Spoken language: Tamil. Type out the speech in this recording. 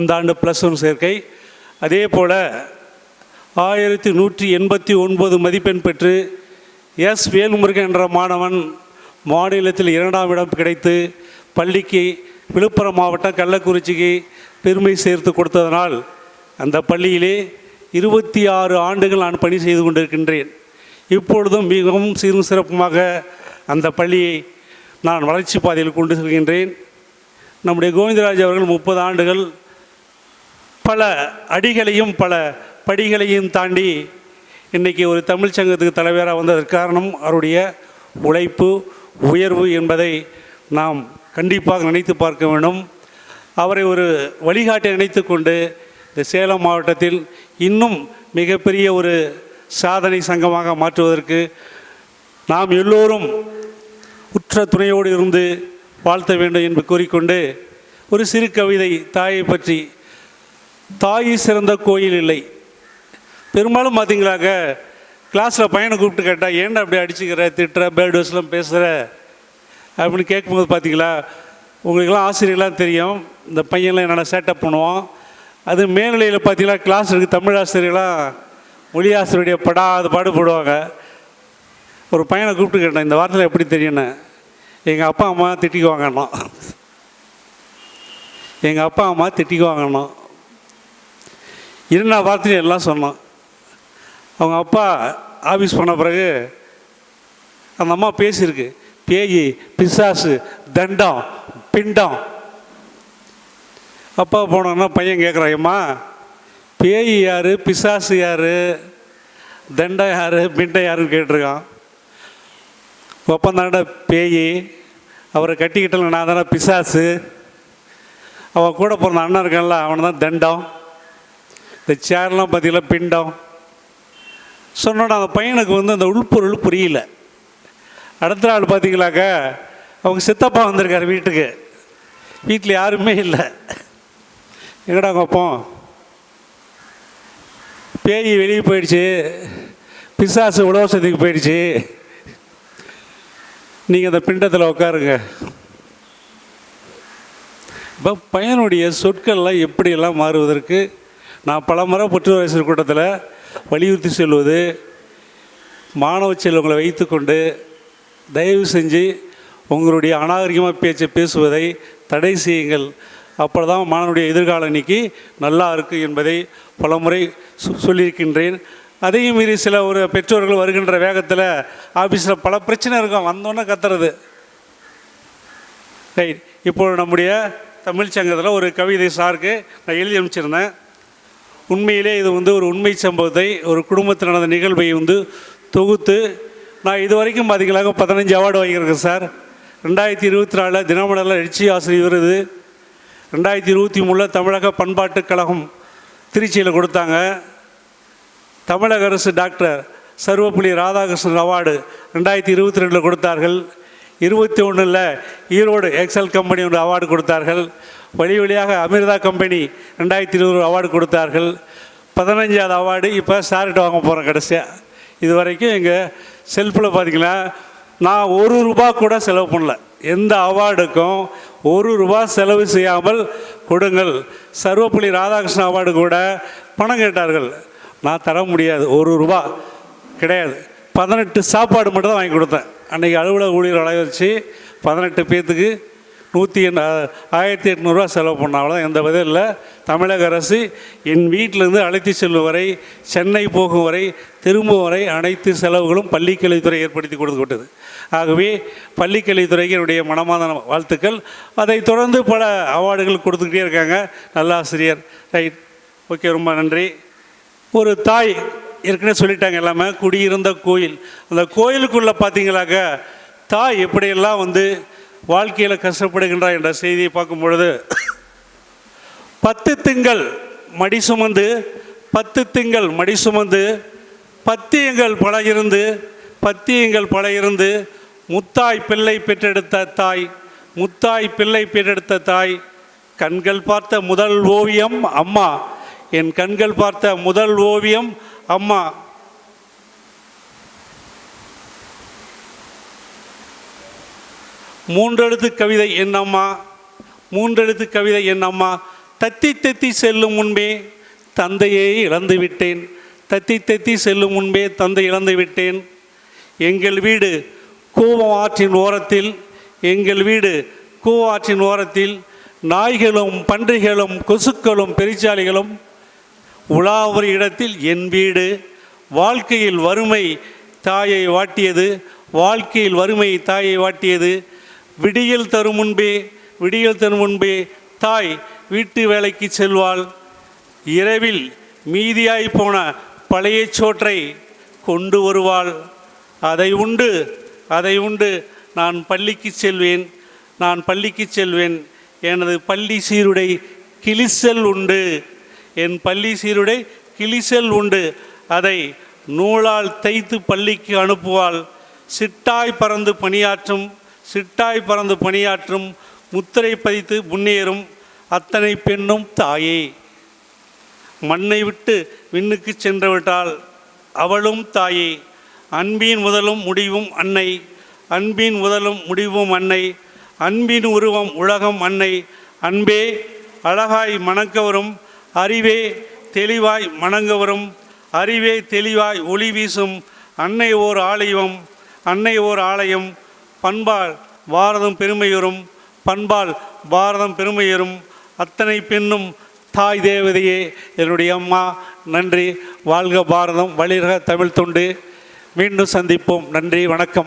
இந்த ஆண்டு ப்ளஸ் ஒன் சேர்க்கை. அதே போல் ஆயிரத்தி நூற்றி எண்பத்தி ஒன்பது மதிப்பெண் பெற்று எஸ் வேல்முருகன் என்ற மாணவன் மாநிலத்தில் இரண்டாம் இடம் கிடைத்து பள்ளிக்கு விழுப்புரம் மாவட்டம் கள்ளக்குறிச்சிக்கு பெருமை சேர்த்து கொடுத்ததனால் அந்த பள்ளியிலே இருபத்தி ஆறு ஆண்டுகள் நான் பணி செய்து கொண்டிருக்கின்றேன். இப்பொழுதும் மிகவும் சீரும் சிறப்புமாக அந்த பள்ளியை நான் வளர்ச்சி பாதையில் கொண்டு செல்கின்றேன். நம்முடைய கோவிந்தராஜ் அவர்கள் முப்பது ஆண்டுகள் பல அடிகளையும் பல படிகளையும் தாண்டி இன்றைக்கி ஒரு தமிழ் சங்கத்துக்கு தலைவராக வந்ததற்கு காரணம் அவருடைய உழைப்பு உயர்வு என்பதை நாம் கண்டிப்பாக நினைத்து பார்க்க வேண்டும். அவரை ஒரு வழிகாட்டி நினைத்து கொண்டு இந்த சேலம் மாவட்டத்தில் இன்னும் மிகப்பெரிய ஒரு சாதனை சங்கமாக மாற்றுவதற்கு நாம் எல்லோரும் உற்ற துணையோடு இருந்து வாழ்த்த வேண்டும் என்று கூறிக்கொண்டு ஒரு சிறு கவிதை தாயை பற்றி தாய் சிறந்த கோயில் இல்லை. பெரும்பாலும் பார்த்தீங்களாக்க கிளாஸில் பையனை கூப்பிட்டு கேட்டால் ஏன்டா அப்படி அடிச்சுக்கிற திட்டுற பேர்ட் வேர்ட்ஸ்லாம் பேசுகிற அப்படின்னு கேட்கும்போது பார்த்தீங்களா உங்களுக்கெல்லாம் ஆசிரியர்லாம் தெரியும். இந்த பையன்லாம் என்னென்ன சேட்டப் பண்ணுவோம் அது மேல்நிலையில் பார்த்தீங்களா கிளாஸ் இருக்குது தமிழ் ஆசிரியர்லாம் மொழி ஆசிரியருடைய படாத பாடு போடுவாங்க. ஒரு பையனை கூப்பிட்டு கேட்டேன் இந்த வார்த்தையில் எப்படி தெரியும்னு? எங்கள் அப்பா அம்மா திட்டிக்குவாங்கண்ணா. எங்கள் அப்பா அம்மா திட்டிக்குவாங்கண்ணா. என்ன வார்த்தையும் எல்லாம் சொன்னான். அவங்க அப்பா ஆஃபீஸ் போன பிறகு அந்த அம்மா பேசியிருக்கு. பேய் பிசாசு தண்டம் பிண்டம். அப்பா போனோன்னா பையன் கேட்குறான் பேயி பேய் யார் பிசாசு யார் தண்டம் யார் பிண்டம் யாருன்னு கேட்டிருக்கான். ஒப்பம் பேயி பேய் அவரை கட்டிக்கிட்டல நான் தானே பிசாசு. அவன் கூட பிறந்த அண்ணன் இருக்கான்ல அவனை தான் தண்டம். இந்த சேர்லாம் பார்த்தீங்களா பிண்டம். சொன்னோட அந்த பையனுக்கு வந்து அந்த உள்பொருள் புரியல. அடுத்த நாள் பார்த்தீங்களாக்க அவங்க சித்தப்பா வந்திருக்காரு வீட்டுக்கு. வீட்டில் யாருமே இல்லை. எங்கடா கோப்பம் பேய் வெளியே போயிடுச்சு. பிசாசு உலவசத்துக்கு போயிடுச்சு. நீங்கள் அந்த பிண்டத்தில் உட்காருங்க இப்போ பையனுடைய சொற்கள்லாம் எப்படியெல்லாம் மாறுவதற்கு நான் பல முறை பெற்றோர் கூட்டத்தில் வலியுறுத்தி சொல்வது மாணவ செல்வங்களை வைத்துக்கொண்டு தயவு செஞ்சு உங்களுடைய அநாகரிகமாக பேச்சை பேசுவதை தடை செய்யுங்கள். அப்போ தான் மாணவனுடைய எதிர்கால இன்னைக்கு நல்லா இருக்குது என்பதை பல முறை சொல்லியிருக்கின்றேன். அதையும் மீறி சில ஒரு பெற்றோர்கள் வருகின்ற வேகத்தில் ஆஃபீஸில் பல பிரச்சனை இருக்கும். வந்தோன்னே கத்துறது. ரைட் இப்போ நம்முடைய தமிழ் சங்கத்தில் ஒரு கவிதை சாருக்கு நான் எழுதி அனுப்பிச்சிருந்தேன். உண்மையிலே இது வந்து ஒரு உண்மை சம்பவத்தை ஒரு குடும்பத்தில் நடந்த நிகழ்வை வந்து தொகுத்து நான் இது வரைக்கும் பார்த்தீங்களாக்க பதினஞ்சு அவார்டு வாங்கியிருக்கேன் சார். ரெண்டாயிரத்தி இருபத்தி நாலில் தினமலரில் எழுச்சி ஆசிரியர் விருது ரெண்டாயிரத்தி இருபத்தி மூணில் தமிழக பண்பாட்டுக் கழகம் திருச்சியில் கொடுத்தாங்க. தமிழக அரசு டாக்டர் சர்வப்பள்ளி ராதாகிருஷ்ணன் அவார்டு ரெண்டாயிரத்தி இருபத்தி ரெண்டில் கொடுத்தார்கள். இருபத்தி ஒன்றில் ஈரோடு எக்ஸல் கம்பெனி ஒன்று அவார்டு கொடுத்தார்கள். வழி வழியாக அமிர்தா கம்பெனி ரெண்டாயிரத்தி இருபது அவார்டு கொடுத்தார்கள். பதினஞ்சாவது அவார்டு இப்போ சார்கிட்ட வாங்க போகிறேன் கடைசியாக இது வரைக்கும் எங்கள் செல்ஃபில் பார்த்தீங்கன்னா நான் ஒரு ரூபா கூட செலவு பண்ணல. எந்த அவார்டுக்கும் ஒரு ரூபா செலவு செய்யாமல் கொடுங்கள். சர்வப்பள்ளி ராதாகிருஷ்ணன் அவார்டு கூட பணம் கேட்டார்கள். நான் தர முடியாது. ஒரு ரூபா கிடையாது. பதினெட்டு சாப்பாடு மட்டும் தான் வாங்கி கொடுத்தேன். அன்றைக்கி அலுவலக ஊழியர் வச்சு பதினெட்டு பேர்த்துக்கு நூற்றி எண் ஆயிரத்தி எட்நூறுரூவா செலவு பண்ணாலும் இந்த எந்த இல்லை. தமிழக அரசு என் வீட்டிலேருந்து அழைத்து செல்லும் வரை சென்னை போகும் வரை திரும்பும் வரை அனைத்து செலவுகளும் பள்ளிக்கல்வித்துறை ஏற்படுத்தி கொடுத்து விட்டது ஆகவே பள்ளிக்கல்வித்துறைக்கு என்னுடைய மனமான வாழ்த்துக்கள். அதை தொடர்ந்து பல அவார்டுகள் கொடுத்துக்கிட்டே இருக்காங்க. நல்ல ஆசிரியர் ரைட். ஓகே ரொம்ப நன்றி. ஒரு தாய் ஏற்கனவே சொல்லிட்டாங்க எல்லாமே. குடியிருந்த கோயில். அந்த கோயிலுக்குள்ளே பார்த்தீங்களாக்க தாய் எப்படியெல்லாம் வந்து வாழ்க்கையில் கஷ்டப்படுகின்றார் என்ற செய்தியை பார்க்கும் பொழுது பத்து திங்கள் மடி சுமந்து பத்து திங்கள் மடி சுமந்து பத்தியங்கள் பல இருந்து பத்தியங்கள் பல இருந்து முத்தாய் பிள்ளை பெற்றெடுத்த தாய் முத்தாய் பிள்ளை பெற்றெடுத்த தாய் கண்கள் பார்த்த முதல் ஓவியம் அம்மா. என் கண்கள் பார்த்த முதல் ஓவியம் அம்மா. மூன்றெழுத்து கவிதை என் அம்மா மூன்றெழுத்து கவிதை என் அம்மா. தத்தி தத்தி செல்லும் முன்பே தந்தையை இழந்து விட்டேன். தத்தி தத்தி செல்லும் முன்பே தந்தை இழந்து விட்டேன். எங்கள் வீடு கூவம் ஆற்றின் ஓரத்தில் எங்கள் வீடு கூவம் ஆற்றின் ஓரத்தில் நாய்களும் பன்றிகளும் கொசுக்களும் பெருச்சாளிகளும் உலாவரி இடத்தில் என் வீடு வாழ்க்கையில் வறுமை தாயை வாட்டியது வாழ்க்கையில் வறுமை தாயை வாட்டியது. விடியல் தரும் முன்பே விடியல் தரும் முன்பே தாய் வீட்டு வேலைக்கு செல்வாள். இரவில் மீதியாய் போன பழைய சோற்றை கொண்டு வருவாள். அதை உண்டு அதை உண்டு நான் பள்ளிக்கு செல்வேன் நான் பள்ளிக்கு செல்வேன். எனது பள்ளி சீருடை கிளிசல் உண்டு. என் பள்ளி சீருடை கிளிசல் உண்டு. அதை நூலால் தைத்து பள்ளிக்கு அனுப்புவாள். சிட்டாய் பறந்து பணியாற்றும் சிட்டாய் பறந்து பணியாற்றும் முத்திரை பதித்து முன்னேறும் அத்தனை பெண்ணும் தாயே. மண்ணை விட்டு விண்ணுக்கு சென்று விட்டாள் அவளும் தாயே. அன்பின் முதலும் முடிவும் அன்னை. அன்பின் முதலும் முடிவும் அன்னை. அன்பின் உருவம் உலகம் அன்னை. அன்பே அழகாய் மணக்க வரும் அறிவே தெளிவாய் மணங்க வரும் அறிவே தெளிவாய் ஒளி வீசும். அன்னை ஓர் ஆலயம். அன்னை ஓர் ஆலயம். பண்பால் பாரதம் பெருமையுறும். பண்பால் பாரதம் பெருமையுறும். அத்தனை பெண்ணும் தாய் தேவதையே என்னுடைய அம்மா. நன்றி. வாழ்க பாரதம் வழிக தமிழ் தொண்டு. மீண்டும் சந்திப்போம். நன்றி வணக்கம்.